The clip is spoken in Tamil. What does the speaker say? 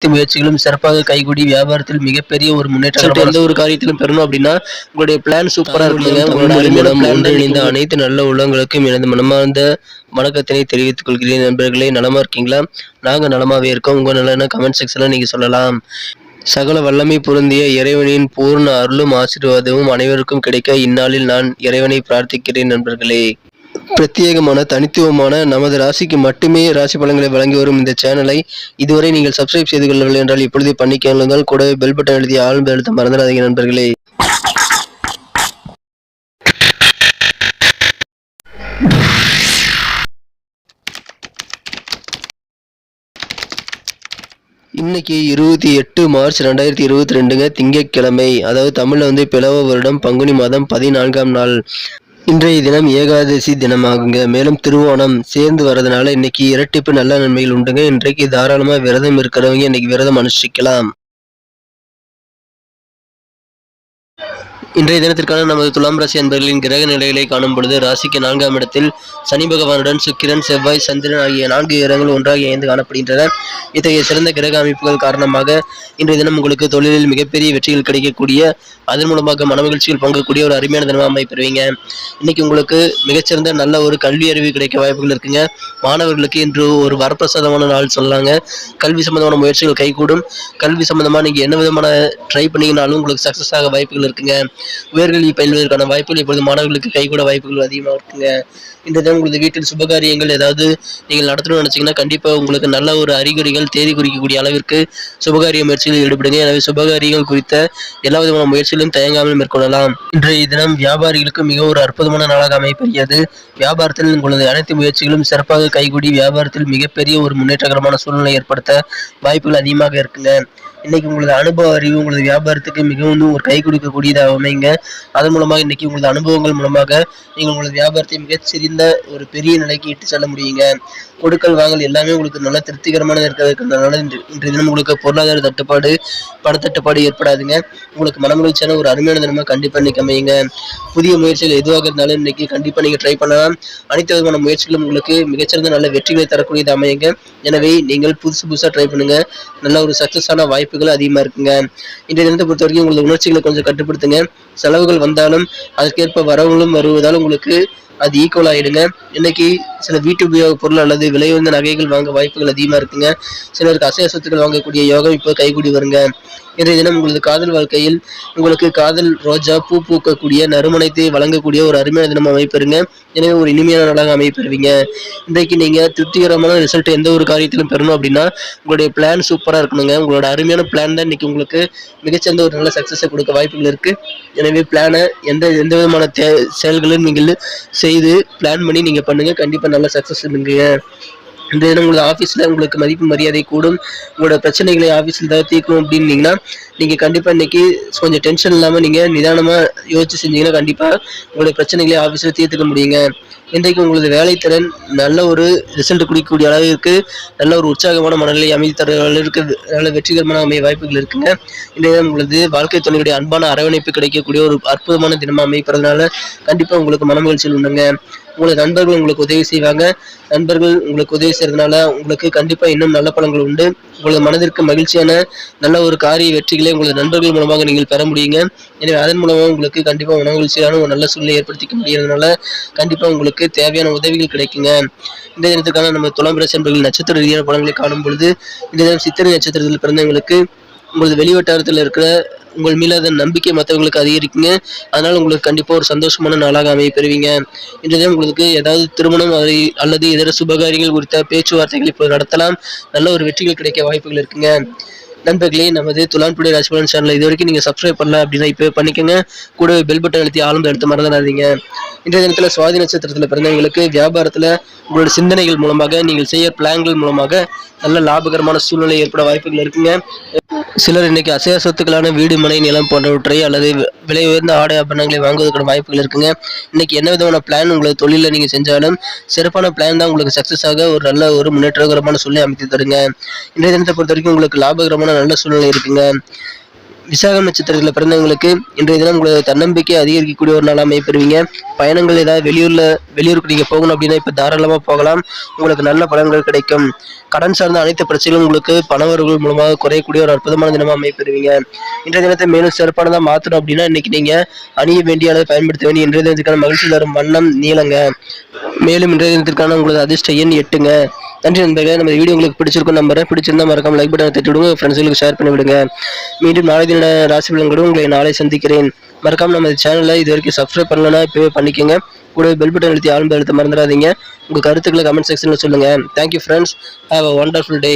அனைத்து முயற்சிகளும் சிறப்பாக கைகூடி வியாபாரத்தில் மிகப்பெரிய ஒரு முன்னேற்றம் எந்த ஒரு காரியத்திலும் பெறணும் அப்படின்னா உங்களுடைய பிளான் சூப்பரா இருக்குங்க. உங்களோட இணைந்த அனைத்து நல்ல உள்ளங்களுக்கும் எனது மனமார்ந்த வணக்கத்தினை தெரிவித்துக் கொள்கிறேன். நண்பர்களே நலமா இருக்கீங்களா? நாங்க நலமாவே இருக்கோம். உங்க நலன கமெண்ட் செக்ஷன்ல நீங்க சொல்லலாம். சகல வல்லமை பொருந்திய இறைவனின் பூர்ண அருளும் ஆசீர்வாதமும் அனைவருக்கும் கிடைக்க இந்நாளில் நான் இறைவனை பிரார்த்திக்கிறேன் நண்பர்களே. பிரத்யேகமான தனித்துவமான நமது ராசிக்கு மட்டுமே ராசி பலன்களை வழங்கி வரும் இந்த சேனலை இதுவரை நீங்கள் சப்ஸ்கிரைப் செய்து கொள்ளவில்லை என்றால் இப்பொழுதே பண்ணிக்கொள்ளுங்கள் கூடவே பெல் பட்டன் எழுதி ஆழ்ந்த எழுத்த மறந்துடாதீங்க நண்பர்களே. இன்னைக்கு இருபத்தி எட்டு மார்ச் ரெண்டாயிரத்தி இருபத்தி ரெண்டுங்க திங்கட்கிழமை. அதாவது தமிழ்ல வந்து பிளவ வருடம் பங்குனி மாதம் பதினான்காம் நாள். இன்றைய தினம் ஏகாதசி தினமாகுங்க. மேலும் திருவோணம் சேர்ந்து வரதுனால இன்னைக்கு இரட்டிப்பு நல்ல நன்மைகள் உண்டுங்க. இன்றைக்கு தாராளமா விரதம் இருக்கிறவங்க இன்னைக்கு விரதம் அனுஷ்டிக்கலாம். இன்றைய தினத்திற்கான நமது துலாம் ராசி அன்பர்களின் கிரக நிலைகளை காணும் பொழுது ராசிக்கு நான்காம் இடத்தில் சனி பகவானுடன் சுக்கிரன் செவ்வாய் சந்திரன் ஆகிய நான்கு கிரகங்கள் ஒன்றாக இணைந்து காணப்படுகின்றன. இத்தகைய சிறந்த கிரக அமைப்புகள் காரணமாக இன்றைய தினம் உங்களுக்கு தொழிலில் மிகப்பெரிய வெற்றிகள் கிடைக்கக்கூடிய அதன் மூலமாக மனமகிழ்ச்சியில் பங்கக்கூடிய ஒரு அருமையான தினமாக அமைப்பெறுவீங்க இன்னைக்கு உங்களுக்கு மிகச்சிறந்த நல்ல ஒரு கல்வி அறிவு கிடைக்க வாய்ப்புகள் இருக்குங்க. மாணவர்களுக்கு இன்று ஒரு வரப்பிரசாதமான நாள் சொல்லலாங்க. கல்வி சம்பந்தமான முயற்சிகள் கைகூடும். கல்வி சம்பந்தமாக நீங்கள் என்ன விதமான ட்ரை பண்ணீங்கனாலும் உங்களுக்கு சக்ஸஸ் ஆக வாய்ப்புகள் இருக்குங்க. உயர்கல்வி பயில்வதற்கான வாய்ப்புகள் இப்பொழுது மாணவர்களுக்கு கைகூட வாய்ப்புகள் அதிகமாக இருக்குங்க. இந்த தினம் உங்களது வீட்டில் சுபகாரியங்கள் ஏதாவது நீங்கள் நடத்தணும்னு நினைச்சீங்கன்னா கண்டிப்பா உங்களுக்கு நல்ல ஒரு அறிகுறிகள் தேதி குறிக்கக்கூடிய அளவிற்கு சுபகாரிய முயற்சிகளில் ஈடுபடுங்க. எனவே சுபகாரியங்கள் குறித்த எல்லா விதமான முயற்சிகளும் தயங்காமல் மேற்கொள்ளலாம். இன்றைய தினம் வியாபாரிகளுக்கு மிக ஒரு அற்புதமான நாளாக அமைப்பெறுகிறது வியாபாரத்தில் உங்களது அனைத்து முயற்சிகளும் சிறப்பாக கைகூடி வியாபாரத்தில் மிகப்பெரிய ஒரு முன்னேற்றகரமான சூழ்நிலை ஏற்படுத்த வாய்ப்புகள் அதிகமாக இருக்குங்க. இன்னைக்கு உங்களது அனுபவ அறிவு உங்களது வியாபாரத்துக்கு மிகவும் ஒரு கை கொடுக்கக்கூடியதாக அமைங்க அதன் மூலமாக இன்னைக்கு உங்களது அனுபவங்கள் மூலமாக நீங்கள் உங்களது வியாபாரத்தை மிகச்சிறந்த ஒரு பெரிய நிலைக்கு இட்டு செல்ல முடியுங்க. கொடுக்கல் வாங்கல் எல்லாமே உங்களுக்கு நல்ல திருப்திகரமானது இருக்கிறதுனால இன்று இன்றைய தினம் உங்களுக்கு பொருளாதார தட்டுப்பாடு பணத்தட்டுப்பாடு ஏற்படாதுங்க. உங்களுக்கு மனமகிழ்ச்சியான ஒரு அருமையான தினமாக கண்டிப்பாக இன்னைக்கு அமையுங்க. புதிய முயற்சிகள் எதுவாக இருந்தாலும் இன்னைக்கு கண்டிப்பாக நீங்கள் ட்ரை பண்ணலாம். அனைத்து விதமான முயற்சிகளும் உங்களுக்கு மிகச்சிறந்த நல்ல வெற்றிகளை தரக்கூடியது அமையுங்க. எனவே நீங்கள் புதுசு புதுசாக ட்ரை பண்ணுங்கள் நல்ல ஒரு சக்சஸான வாய்ப்புகள் அதிகமா இருக்குங்க. இன்றைய தினத்தை பொறுத்த வரைக்கும் உங்களது உணர்ச்சிகளை கொஞ்சம் கட்டுப்படுத்துங்க. செலவுகள் வந்தாலும் அதற்கேற்ப வரவுகளும் வருவதால் உங்களுக்கு அது ஈக்குவல் ஆகிடுங்க இன்னைக்கு சில வீட்டு உபயோக பொருள் அல்லது விலை உயர்ந்த நகைகள் வாங்க வாய்ப்புகள் அதிகமாக இருக்குங்க. சிலருக்கு அசைய சொத்துக்கள் வாங்கக்கூடிய யோகம் இப்போ கைகூடி வருங்க. இன்றைய தினம் உங்களது காதல் வாழ்க்கையில் உங்களுக்கு காதல் ரோஜா பூ பூக்கக்கூடிய நறுமணத்தை வழங்கக்கூடிய ஒரு அருமையான தினம் அமைப்பெறுங்க. எனவே ஒரு இனிமையான நாளாக அமைப்பெறுவீங்க. இன்றைக்கு நீங்கள் திருப்திகரமான ரிசல்ட் எந்த ஒரு காரியத்திலும் பெறணும் அப்படின்னா உங்களுடைய பிளான் சூப்பராக இருக்கணுங்க. உங்களோட அருமையான பிளான் தான் இன்னைக்கு உங்களுக்கு மிகச்சிறந்த ஒரு நல்ல சக்சஸை கொடுக்க வாய்ப்புகள் இருக்குது எனவே பிளானை எந்த எந்த விதமான தே செயல்களும் நீங்கள் செய்து பிளான் பண்ணி நீங்கள் பண்ணுங்கள் கண்டிப்பாக நல்லா சக்ஸஸ் இருக்குங்க இந்த தினம் உங்களோட ஆஃபீஸில் உங்களுக்கு மதிப்பு மரியாதை கூடும். உங்களோட பிரச்சனைகளை ஆஃபீஸில் ஏதாவது தீர்க்கணும் அப்படின்னீங்கன்னா நீங்கள் கண்டிப்பாக இன்றைக்கி கொஞ்சம் டென்ஷன் இல்லாமல் நீங்கள் நிதானமாக யோசிச்சு செஞ்சீங்கன்னா கண்டிப்பாக உங்களுடைய பிரச்சனைகளை ஆஃபீஸில் தீர்த்துக்க முடியுங்க. இன்றைக்கு உங்களது வேலைத்திறன் நல்ல ஒரு ரிசல்ட் கொடுக்கக்கூடிய அளவிற்கு நல்ல ஒரு உற்சாகமான மனநிலை அமைதி தர அளவிற்கு நல்ல வெற்றிகரமான அமைய வாய்ப்புகள் இருக்குங்க. இன்றைய உங்களது வாழ்க்கை துணையுடைய அன்பான அரவணைப்பு கிடைக்கக்கூடிய ஒரு அற்புதமான தினமாக அமைப்பதனால கண்டிப்பாக உங்களுக்கு மனமகிழ்ச்சியில் உண்டுங்க. உங்களுக்கு நண்பர்கள் உங்களுக்கு உதவி செய்வாங்க. நண்பர்கள் உங்களுக்கு உதவி செய்கிறதுனால உங்களுக்கு கண்டிப்பாக இன்னும் நல்ல பலன்கள் உண்டு. உங்களது மனதிற்கு மகிழ்ச்சியான நல்ல ஒரு காரிய வெற்றிகளை உங்களது நண்பர்கள் மூலமாக நீங்கள் பெற முடியுங்க. எனவே அதன் மூலமாக உங்களுக்கு கண்டிப்பாக மனமகிழ்ச்சியான ஒரு நல்ல சூழ்நிலை ஏற்படுத்திக்க முடியறதுனால கண்டிப்பாக உங்களுக்கு தேவையான உதவிகள் கிடைக்குங்க. இந்த தினத்துக்கான நம்ம துலாம் ராசி நட்சத்திர ரீதியான பலன்களை காணும் பொழுது இந்த தினம் சித்திரை நட்சத்திரத்தில் பிறந்தவங்களுக்கு உங்களது வெளிவட்டாரத்தில் இருக்கிற உங்கள் மீளாத நம்பிக்கை மற்றவங்களுக்கு அதிகரிக்குங்க. அதனால் உங்களுக்கு கண்டிப்பாக ஒரு சந்தோஷமான நாளாக அமைய பெறுவீங்க. இன்றைய தினம் உங்களுக்கு ஏதாவது திருமணம் அல்லது இதர சுபகாரியங்கள் குறித்த பேச்சுவார்த்தைகள் இப்போ நடத்தலாம். நல்ல ஒரு வெற்றிகள் கிடைக்க வாய்ப்புகள் இருக்குங்க. நண்பர்களே நமது துலாம் டுடே ராசிபலன் இது வரைக்கும் நீங்கள் சப்ஸ்கிரைப் பண்ணல அப்படின்னா இப்போ பண்ணிக்கோங்க. கூடவே பெல் பட்டன் அழுத்தி ஆளும் எடுத்து மறந்துடாதீங்க. இன்றைய தினத்தில் சுவாதி நட்சத்திரத்தில் பிறந்தவங்களுக்கு வியாபாரத்தில் உங்களோட சிந்தனைகள் மூலமாக நீங்கள் செய்ய பிளான்கள் மூலமாக நல்ல லாபகரமான சூழ்நிலை ஏற்பட வாய்ப்புகள் இருக்குங்க. சிலர் இன்னைக்கு அசைய சொத்துக்களான வீடு மனை நிலம் போன்றவற்றை அல்லது விலை உயர்ந்த ஆடை ஆபரணங்களை வாங்குவதற்கான வாய்ப்புகள் இருக்குங்க. இன்னைக்கு என்ன விதமான பிளான் உங்களது தொழிலில் நீங்கள் செஞ்சாலும் சிறப்பான பிளான் தான் உங்களுக்கு சக்ஸஸ் ஆக ஒரு நல்ல ஒரு முன்னேற்றகரமான சூழ்நிலை அமைத்து தருங்க. இன்றைய தினத்தை பொறுத்த வரைக்கும் உங்களுக்கு லாபகரமான நல்ல சூழ்நிலை இருக்குங்க. விசாகம் நட்சத்திரத்தில் பிறந்தவங்களுக்கு இன்றைய தினம் உங்களோட தன்னம்பிக்கை அதிகரிக்கக்கூடிய ஒரு நாளாக அமைப்பெறுவீங்க பயணங்கள் ஏதாவது வெளியூரில் வெளியூருக்கு நீங்கள் போகணும் அப்படின்னா இப்போ தாராளமாக போகலாம். உங்களுக்கு நல்ல பலன்கள் கிடைக்கும். கடன் சார்ந்த அனைத்து பிரச்சனைகளும் உங்களுக்கு பணவர்கள் மூலமாக குறையக்கூடிய ஒரு அற்புதமான தினமாக அமைப்பெறுவீங்க இன்றைய தினத்தை மேலும் சிறப்பானதாக மாற்றணும் அப்படின்னா இன்னைக்கு நீங்கள் அணிய வேண்டிய அளவு பயன்படுத்த வேண்டிய இன்றைய தினத்துக்கான மகிழ்ச்சி தரும் வண்ணம் நீளங்க. மேலும் இன்றைய தினத்திற்கான உங்களது அதிர்ஷ்ட எண் எட்டுங்க. நன்றி நண்பர்களே. நம்ம வீடியோ உங்களுக்கு பிடிச்சிருக்கும் நம்புறேன். பிடிச்சிருந்தா மறக்காம லைக் பட்டன் தட்டி விடுங்க ஃப்ரெண்ட்ஸுங்களுக்கு ஷேர் பண்ணி விடுங்க மீண்டும் நாளை தின ராசி பலன்களும் உங்களை நாளை சந்திக்கிறேன். மறக்காம நம்ம சேனலை இது வரைக்கும் சப்ஸ்கிரைப் பண்ணலன்னா இப்போவே பண்ணிக்கோங்க. கூட பெல் பட்டன் எழுத்தி ஆளும் எழுத்த மறந்துடாதீங்க. உங்கள் கருத்துக்களை கமெண்ட் செக்ஷன்ல சொல்லுங்கள் thank you friends have a wonderful day